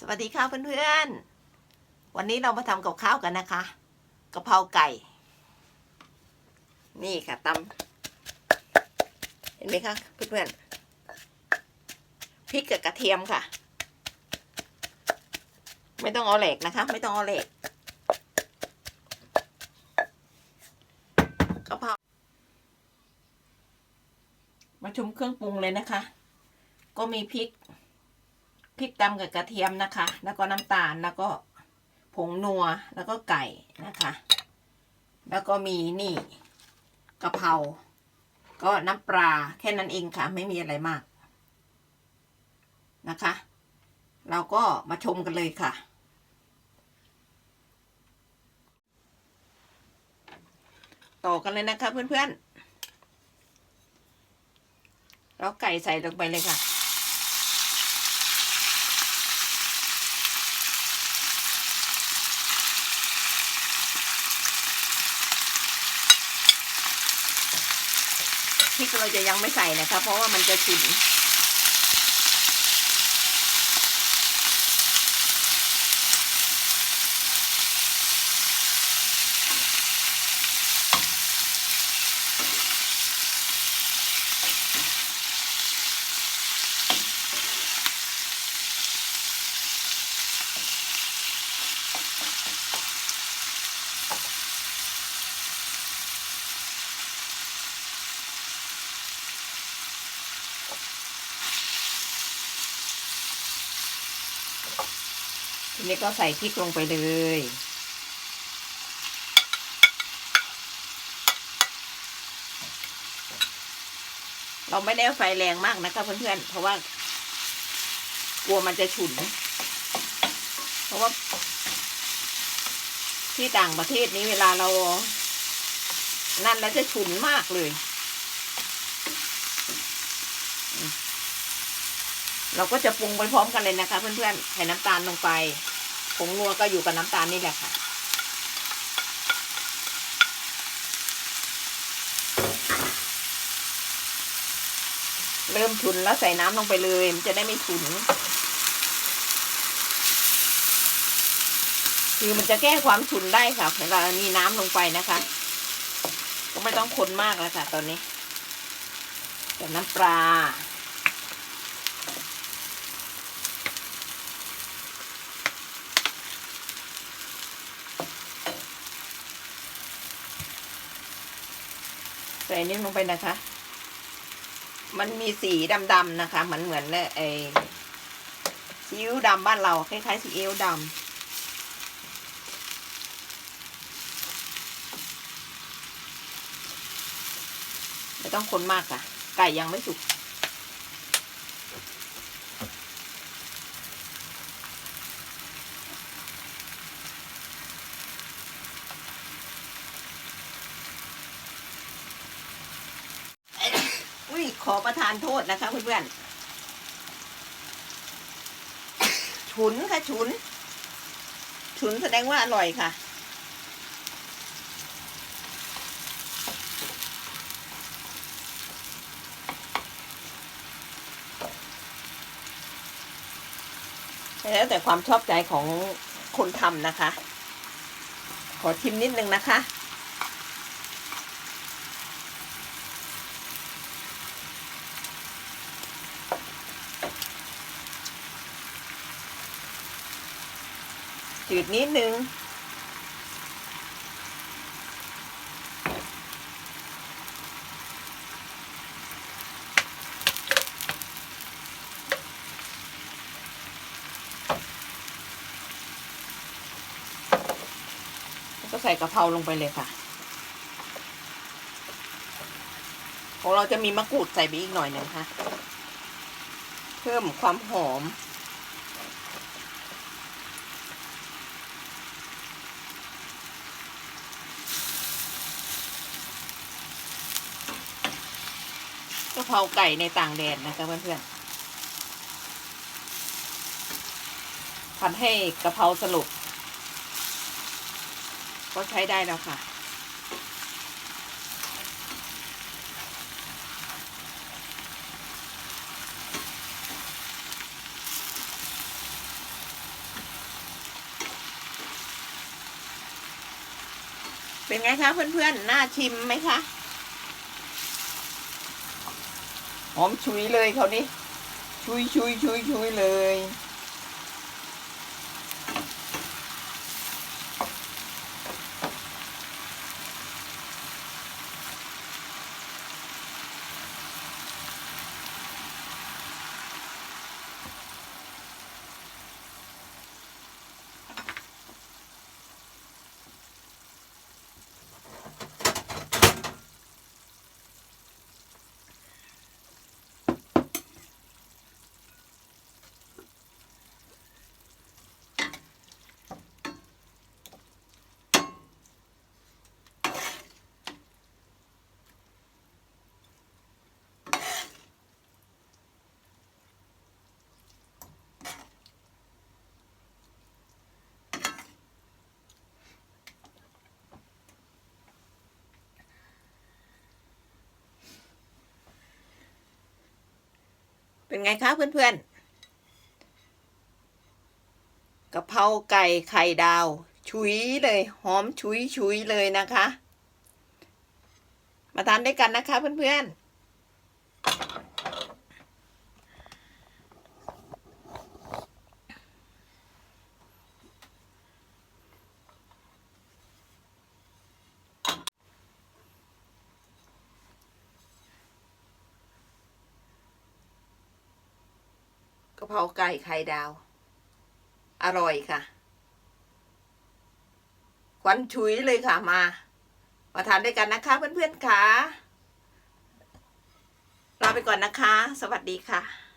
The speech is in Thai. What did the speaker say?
สวัสดีค่ะเพื่อนๆ วันนี้เรามาทำกับข้าวกันนะคะกะเพราไก่ นี่ค่ะตำเห็นไหมคะเพื่อนๆพริกกับกระเทียมค่ะ ไม่ต้องเอาเหล็กนะคะ ไม่ต้องเอาเหล็กกะเพรามาชมเครื่องปรุงเลยนะคะ ก็มีพริก พริกตำกับกระเทียมนะคะ แล้วก็น้ำตาลแล้วก็ผงนัวแล้วก็ไก่นะคะ แล้วก็มีนี่กะเพราก็น้ำปลาแค่นั้นเองค่ะ ไม่มีอะไรมากนะคะ เราก็มาชมกันเลยค่ะ ต่อกันเลยนะคะเพื่อนๆเราไก่ใส่ลงไปเลยค่ะ พริกเราจะยังไม่ใส่นะคะ เพราะว่ามันจะฉุน ทีนี้ก็ใส่พริกลงไปเลย เราไม่ได้ไฟแรงมากนะคะเพื่อนๆ เพราะว่ากลัวมันจะฉุน เพราะว่า ที่ต่างประเทศนี้เวลาเรา นั่นแล้วจะฉุนมากเลย เราก็จะปรุงไปพร้อมกันเลยนะคะ เพื่อนๆใส่น้ำตาลลงไปผงนัวก็อยู่กับน้ำตาลนี่แหละค่ะ เริ่มฉุนแล้วใส่น้ำลงไปเลยมันจะได้ไม่ฉุนคือมันจะแก้ความฉุนได้ค่ะเวลามีน้ำลงไปนะคะ ก็ไม่ต้องคนมากแล้วค่ะ ตอนนี้ใส่น้ำปลา ใส่นิ้วลงไปนะคะ มันมีสีดำๆนะคะเหมือนเหมือนไอ้ซีอิ๊วดำบ้านเราคล้ายๆซีอิ๊วดำไม่ต้องคนมากค่ะ ไก่ยังไม่สุก อุ้ยขอประทานโทษนะคะเพื่อนๆ ฉุนค่ะฉุน ฉุนแสดงว่าอร่อยค่ะ แล้วแต่ความชอบใจของคนทำนะคะ ขอชิมนิดนึงนะคะ จืดนิดนึง ก็ใส่กะเพราลงไปเลยค่ะ ของเราจะมีมะกรูดใส่ไปอีกหน่อยหนึ่งค่ะ เพิ่มความหอมะเพราไก่ในต่างแดนนะคะเพื่อนๆผัดให้กะเพราสุบก็ใช้ได้แล้วค่ะ เป็นไงคะเพื่อนๆ น่าชิมไหมคะ หอมชุยเลยเขานี่ชุยชุยชุยชุยเลย เป็นไงคะเพื่อนๆกะเพราไก่ไข่ดาว ชุยเลย หอมชุยชุยเลยนะคะ มาทานด้วยกันนะคะเพื่อนๆะเพราไก่ไข่ดาว อร่อยค่ะควันชุยเลยค่ะมา มาทานด้วยกันนะคะเพื่อนๆค่ะลาไปก่อนนะคะ สวัสดีค่ะ